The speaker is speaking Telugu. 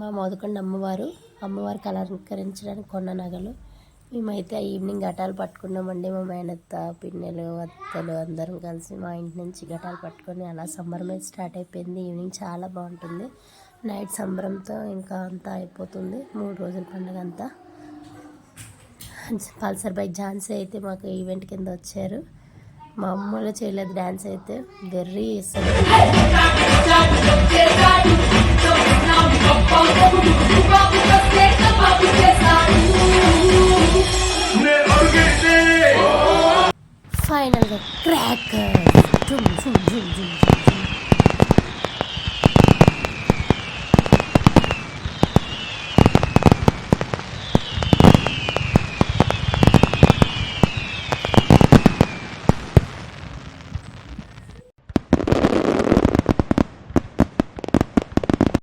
మా మోదకొండ అమ్మవారు అమ్మవారికి అలంకరించడానికి కొన్న నగలు. మేమైతే ఈవినింగ్ ఘటాలు పట్టుకున్నామండి. మా మేనత్త పిన్నెలు అత్తలు అందరం కలిసి మా ఇంటి నుంచి ఘటాలు పట్టుకొని అలా సంబరం అయితే స్టార్ట్ అయిపోయింది. ఈవినింగ్ చాలా బాగుంటుంది. నైట్ సంబరంతో ఇంకా అంతా అయిపోతుంది. మూడు రోజుల పండుగ అంతా. పల్సర్ బై ఝాన్సీ అయితే మాకు ఈవెంట్ కింద వచ్చారు. మా అమ్మలో చేయలేదు డ్యాన్స్ అయితే. వెర్రీ ఇస్తారు finally, crackers. Zoom, zoom, zoom, zoom, zoom.